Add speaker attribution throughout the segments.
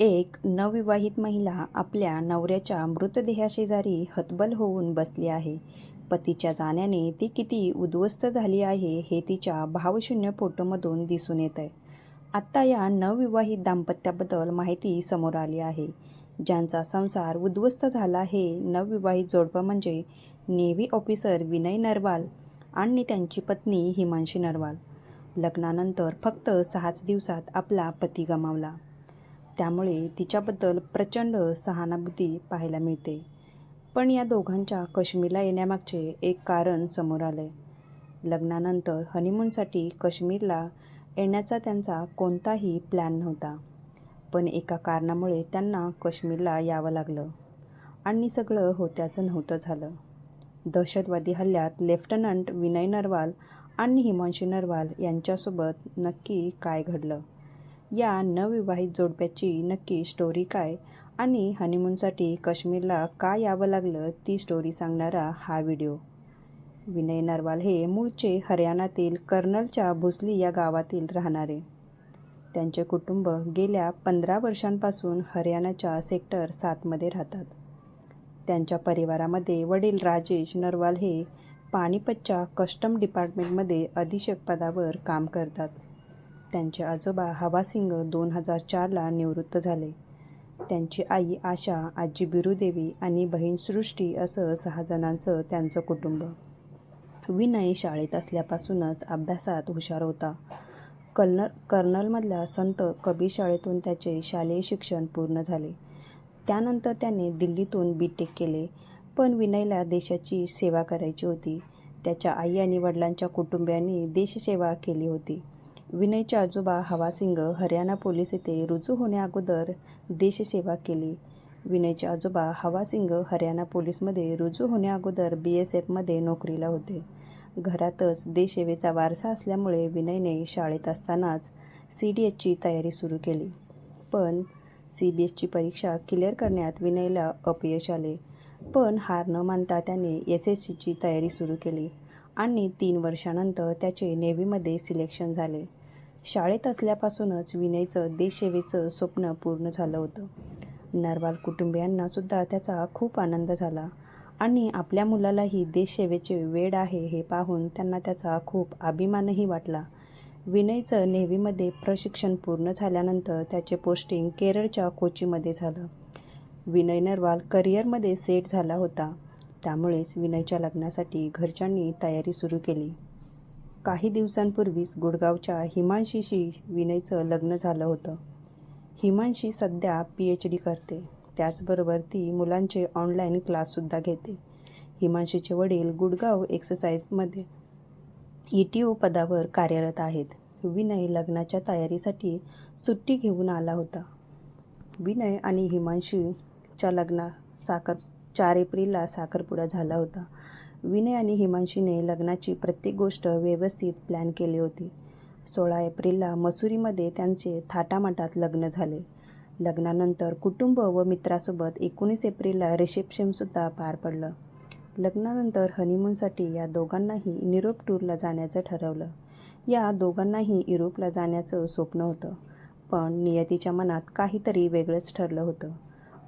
Speaker 1: एक नवविवाहित महिला आपल्या नवऱ्याच्या मृतदेहाशेजारी हतबल होऊन बसली आहे. पतीच्या जाण्याने ती किती उद्ध्वस्त झाली आहे हे तिच्या भावशून्य फोटोमधून दिसून येत आहे आत्ता या नवविवाहित दाम्पत्याबद्दल माहिती समोर आली आहे. ज्यांचा संसार उद्ध्वस्त झाला हे नवविवाहित जोडपं म्हणजे नेव्ही ऑफिसर विनय नरवाल आणि त्यांची पत्नी हिमांशी नरवाल. लग्नानंतर फक्त सहाच दिवसात आपला पती गमावला. त्यामुळे तिच्याबद्दल प्रचंड सहानुभूती पाहायला मिळते. पण या दोघांच्या काश्मीरला येण्यामागचे एक कारण समोर आलं आहे लग्नानंतर हनीमूनसाठी काश्मीरला येण्याचा त्यांचा कोणताही प्लॅन नव्हता. पण एका कारणामुळे त्यांना काश्मीरला यावं लागलं आणि सगळं होत्याचं नव्हतं झालं. दहशतवादी हल्ल्यात लेफ्टनंट विनय नरवाल आणि हिमांशी नरवाल यांच्यासोबत नक्की काय घडलं? या नवविवाहित जोडप्याची नक्की स्टोरी काय आणि हनीमूनसाठी काश्मीरला का यावं लागलं ती स्टोरी सांगणारा हा व्हिडिओ विनय नरवाल हे मूळचे हरियाणातील कर्नलच्या भुसली या गावातील राहणारे. त्यांचे कुटुंब गेल्या पंधरा वर्षांपासून हरियाणाच्या सेक्टर सातमध्ये राहतात. त्यांच्या परिवारामध्ये वडील राजेश नरवाल हे पानिपतच्या कस्टम डिपार्टमेंटमध्ये अधीक्षक पदावर काम करतात. त्यांचे आजोबा हवासिंग दोन हजार चारला निवृत्त झाले. त्यांची आई आशा आजी बिरुदेवी आणि बहीण सृष्टी असं सहा जणांचं त्यांचं कुटुंब. विनय शाळेत असल्यापासूनच अभ्यासात हुशार होता. कर्नल कर्नलमधल्या संत कबीर शाळेतून त्याचे शालेय शिक्षण पूर्ण झाले. त्यानंतर त्याने दिल्लीतून बी टेक केले पण विनयला देशाची सेवा करायची होती. त्याच्या आई आणि वडिलांच्या कुटुंबियांनी देशसेवा केली होती. विनयचे आजोबा हवासिंग हरियाणा पोलीस येथे रुजू होण्याअगोदर देशसेवा केली. विनयचे आजोबा हवासिंग हरियाणा पोलीसमध्ये रुजू होण्याअगोदर बी एस एफमध्ये नोकरीला होते. घरातच देशसेवेचा वारसा असल्यामुळे विनयने शाळेत असतानाच सी डी एसची तयारी सुरू केली. पण सी बी एसची परीक्षा क्लिअर करण्यात विनयला अपयश आले. पण हार न मानता त्याने एस एस सीची तयारी सुरू केली आणि तीन वर्षानंतर त्याचे नेव्हीमध्ये सिलेक्शन झाले. शाळेत असल्यापासूनच विनयचं देशसेवेचं स्वप्न पूर्ण झालं होतं. नरवाल कुटुंबियांनासुद्धा त्याचा खूप आनंद झाला. आणि आपल्या मुलालाही देशसेवेचे वेळ आहे हे पाहून त्यांना त्याचा खूप अभिमानही वाटला. विनयचं नेव्हीमध्ये प्रशिक्षण पूर्ण झाल्यानंतर त्याचे पोस्टिंग केरळच्या कोचीमध्ये झालं. विनय नरवाल करिअरमध्ये सेट झाला होता. त्यामुळेच विनयच्या लग्नासाठी घरच्यांनी तयारी सुरू केली. काही दिवसांपूर्वीच गुडगावच्या हिमांशीशी विनयचं लग्न झालं होतं. हिमांशी सध्या पी एच डी करते. त्याचबरोबर ती मुलांचे ऑनलाईन क्लाससुद्धा घेते. हिमांशीचे वडील गुडगाव एक्सरसाइजमध्ये ई टी ओ पदावर कार्यरत आहेत. विनय लग्नाच्या तयारीसाठी सुट्टी घेऊन आला होता. विनय आणि हिमांशीच्या लग्ना साखर चार एप्रिलला साखरपुडा झाला होता. विनय आणि हिमांशीने लग्नाची प्रत्येक गोष्ट व्यवस्थित प्लॅन केली होती. सोळा एप्रिलला मसुरीमध्ये त्यांचे थाटामाटात लग्न झाले. लग्नानंतर कुटुंब व मित्रासोबत एकोणीस एप्रिलला रिसेप्शनसुद्धा पार पडलं. लग्नानंतर हनीमूनसाठी या दोघांनाही निरोप टूरला जाण्याचं ठरवलं. या दोघांनाही युरोपला जाण्याचं स्वप्न होतं. पण नियतीच्या मनात काहीतरी वेगळंच ठरलं होतं.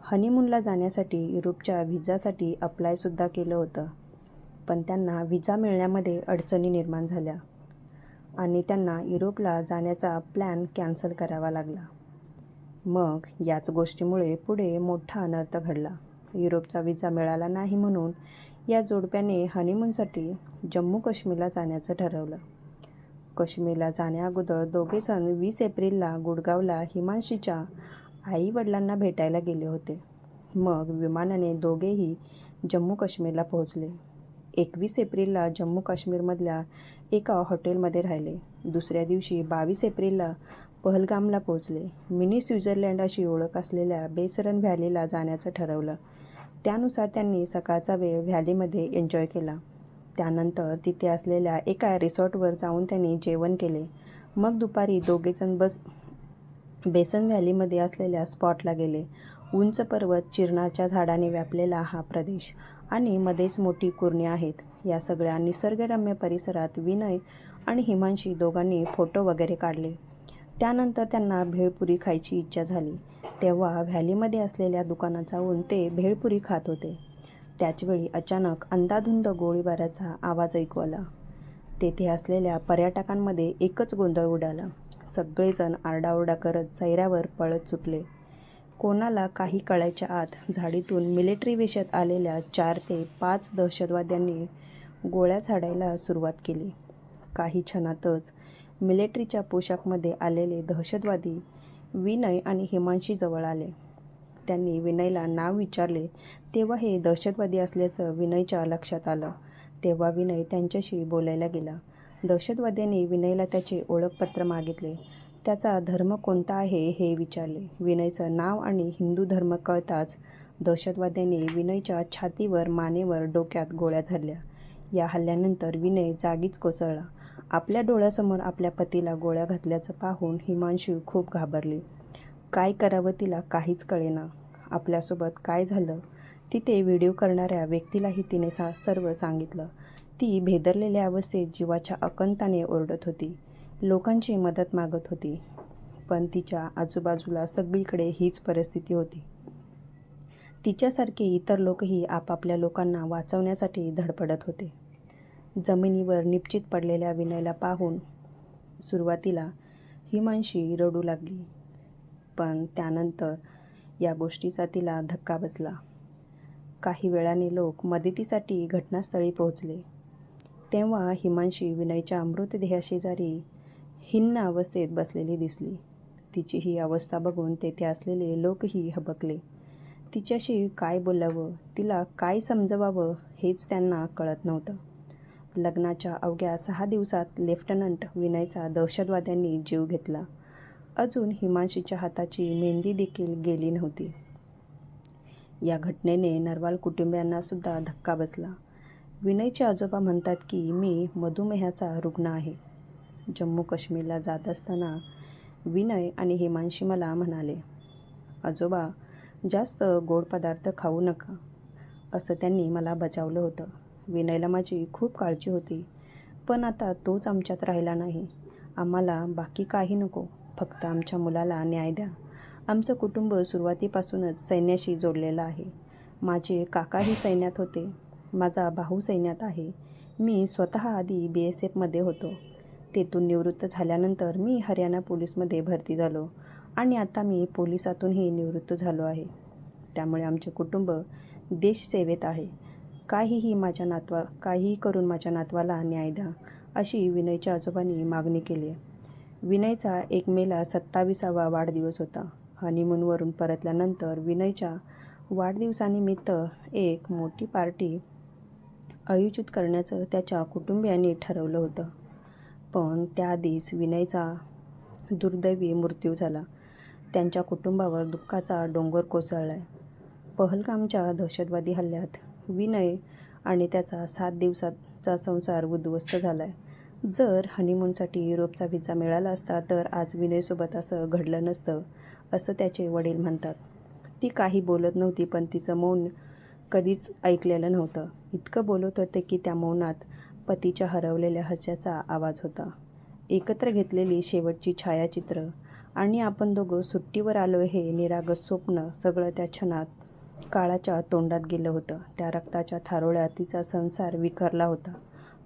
Speaker 1: हनीमूनला जाण्यासाठी युरोपच्या व्हिजासाठी अप्लायसुद्धा केलं होतं. पण त्यांना व्हिजा मिळण्यामध्ये अडचणी निर्माण झाल्या आणि त्यांना युरोपला जाण्याचा प्लॅन कॅन्सल करावा लागला. मग याच गोष्टीमुळे पुढे मोठा अनर्थ घडला. युरोपचा विजा मिळाला नाही म्हणून या जोडप्याने हनीमूनसाठी जम्मू काश्मीरला जाण्याचं ठरवलं. काश्मीरला जाण्याअगोदर दोघेजण वीस एप्रिलला गुडगावला हिमांशीच्या आई वडिलांना भेटायला गेले होते. मग विमानाने दोघेही जम्मू काश्मीरला पोहोचले. एकवीस एप्रिलला जम्मू काश्मीरमधल्या एका हॉटेलमध्ये राहिले. दुसऱ्या दिवशी बावीस एप्रिलला पहलगामला पोहोचले. मिनी स्वित्झर्लंड अशी ओळख असलेल्या बेसरन व्हॅलीला जाण्याचं ठरवलं. त्यानुसार त्यांनी सकाळचा वेळ व्हॅलीमध्ये एन्जॉय केला. त्यानंतर तिथे असलेल्या एका रिसॉर्टवर जाऊन त्यांनी जेवण केले. मग दुपारी दोघेजण बस बेसन व्हॅलीमध्ये असलेल्या स्पॉटला गेले. उंच पर्वत चिरणाच्या झाडाने व्यापलेला हा प्रदेश. आणि मध्येच मोठी कुरणी आहेत. या सगळ्या निसर्गरम्य परिसरात विनय आणि हिमांशी दोघांनी फोटो वगैरे काढले. त्यानंतर त्यांना भेळपुरी खायची इच्छा झाली. तेव्हा व्हॅलीमध्ये असलेल्या दुकानात जाऊन ते भेळपुरी खात होते. त्याचवेळी अचानक अंदाधुंद गोळीबाराचा आवाज ऐकू आला. तेथे असलेल्या पर्यटकांमध्ये एकच गोंधळ उडाला. सगळेजण आरडाओरडा करत चेहऱ्यावर पळत सुटले. कोणाला काही कळायच्या आत झाडीतून मिलिटरी वेशात आलेल्या चार ते पाच दहशतवाद्यांनी गोळ्या झाडायला सुरुवात केली. काही क्षणातच मिलिटरीच्या पोशाखमध्ये आलेले दहशतवादी विनय आणि हिमांशी जवळ आले. त्यांनी विनयला नाव विचारले तेव्हा हे दहशतवादी असल्याचं विनयच्या लक्षात आलं. तेव्हा विनय त्यांच्याशी बोलायला गेला. दहशतवाद्यांनी विनयला त्याचे ओळखपत्र मागितले. त्याचा धर्म कोणता आहे हे विचारले. विनयचं नाव आणि हिंदू धर्म कळताच दहशतवाद्यांनी विनयच्या छातीवर मानेवर डोक्यात गोळ्या झाडल्या. या हल्ल्यानंतर विनय जागीच कोसळला. आपल्या डोळ्यासमोर आपल्या पतीला गोळ्या घातल्याचं पाहून हिमांशू खूप घाबरली. काय करावं तिला काहीच कळेना. आपल्यासोबत काय झालं? तिथे व्हिडिओ करणाऱ्या व्यक्तीलाही तिने सा सर्व सांगितलं. ती भेदरलेल्या अवस्थेत जीवाच्या अकंताने ओरडत होती. लोकांची मदत मागत होती. पण तिच्या आजूबाजूला सगळीकडे हीच परिस्थिती होती. तिच्यासारखे इतर लोकही आपापल्या लोकांना वाचवण्यासाठी धडपडत होते. जमिनीवर निश्चित पडलेल्या विनयला पाहून सुरुवातीला हिमांशी रडू लागली. पण त्यानंतर या गोष्टीचा तिला धक्का बसला. काही वेळाने लोक मदतीसाठी घटनास्थळी पोहोचले. तेव्हा हिमांशी विनयच्या मृतदेहाशेजारी हिन्न अवस्थेत बसलेली दिसली. तिची ही अवस्था बघून तेथे असलेले लोकही हबकले. तिच्याशी काय बोलावं तिला काय समजवावं हेच त्यांना कळत नव्हतं. लग्नाच्या अवघ्या सहा दिवसात लेफ्टनंट विनयचा दहशतवाद्यांनी जीव घेतला. अजून हिमांशीच्या हाताची मेहंदी देखील गेली नव्हती. या घटनेने नरवाल कुटुंबियांनासुद्धा धक्का बसला. विनयचे आजोबा म्हणतात की मी मधुमेहाचा रुग्ण आहे. जम्मू काश्मीरला जात असताना विनय आणि हिमांशी मला म्हणाले आजोबा जास्त गोड पदार्थ खाऊ नका असं त्यांनी मला बजावलं होतं. विनयला माझी खूप काळजी होती पण आता तोच आमच्यात राहिला नाही. आम्हाला बाकी काही नको फक्त आमच्या मुलाला न्याय द्या. आमचं कुटुंब सुरुवातीपासूनच सैन्याशी जोडलेलं आहे. माझे काकाही सैन्यात होते माझा भाऊ सैन्यात आहे. मी स्वतः आधी बी एस एफमध्ये होतो. तेथून निवृत्त झाल्यानंतर मी हरियाणा पोलीसमध्ये भरती झालो आणि आता मी पोलिसातूनही निवृत्त झालो आहे. त्यामुळे आमचे कुटुंब देशसेवेत आहे. काहीही माझ्या नातवा काहीही करून माझ्या नातवाला न्याय द्या अशी विनयच्या आजोबांनी मागणी केली. आहे विनयचा एक मेला सत्ताविसावा वाढदिवस होता. हनीमूनवरून परतल्यानंतर विनयच्या वाढदिवसानिमित्त एक मोठी पार्टी आयोजित करण्याचं त्याच्या कुटुंबियांनी ठरवलं होतं. पण त्याआधीच विनयचा दुर्दैवी मृत्यू झाला. त्यांच्या कुटुंबावर दुःखाचा डोंगर कोसळला आहे पहलगामच्या दहशतवादी हल्ल्यात विनय आणि त्याचा सात दिवसाचा संसार उद्ध्वस्त झाला आहे जर हनीमूनसाठी युरोपचा व्हिसा मिळाला असता तर आज विनयसोबत असं घडलं नसतं असं त्याचे वडील म्हणतात. ती काही बोलत नव्हती पण तिचं मौन कधीच ऐकलेलं नव्हतं. इतकं बोलत होते की त्या मौनात पतीच्या हरवलेल्या हस्याचा आवाज होता. एकत्र घेतलेली शेवटची छायाचित्र आणि आपण दोघं सुट्टीवर आलो हे निरागस स्वप्न सगळं त्या क्षणात काळाच्या तोंडात गेलं होतं. त्या रक्ताच्या थारोळ्या तिचा संसार विखरला होता.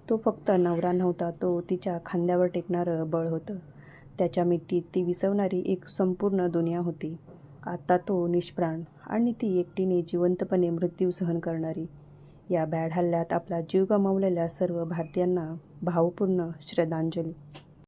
Speaker 1: तो फक्त नवरा नव्हता तो तिच्या खांद्यावर टेकणारं बळ होतं. त्याच्या मिठीत ती विसवणारी एक संपूर्ण दुनिया होती. आता तो निष्प्राण आणि ती एकटीने जिवंतपणे मृत्यू सहन करणारी. या बॅड हल्ल्यात आपला जीव गमावलेल्या सर्व भारतीयांना भावपूर्ण श्रद्धांजली.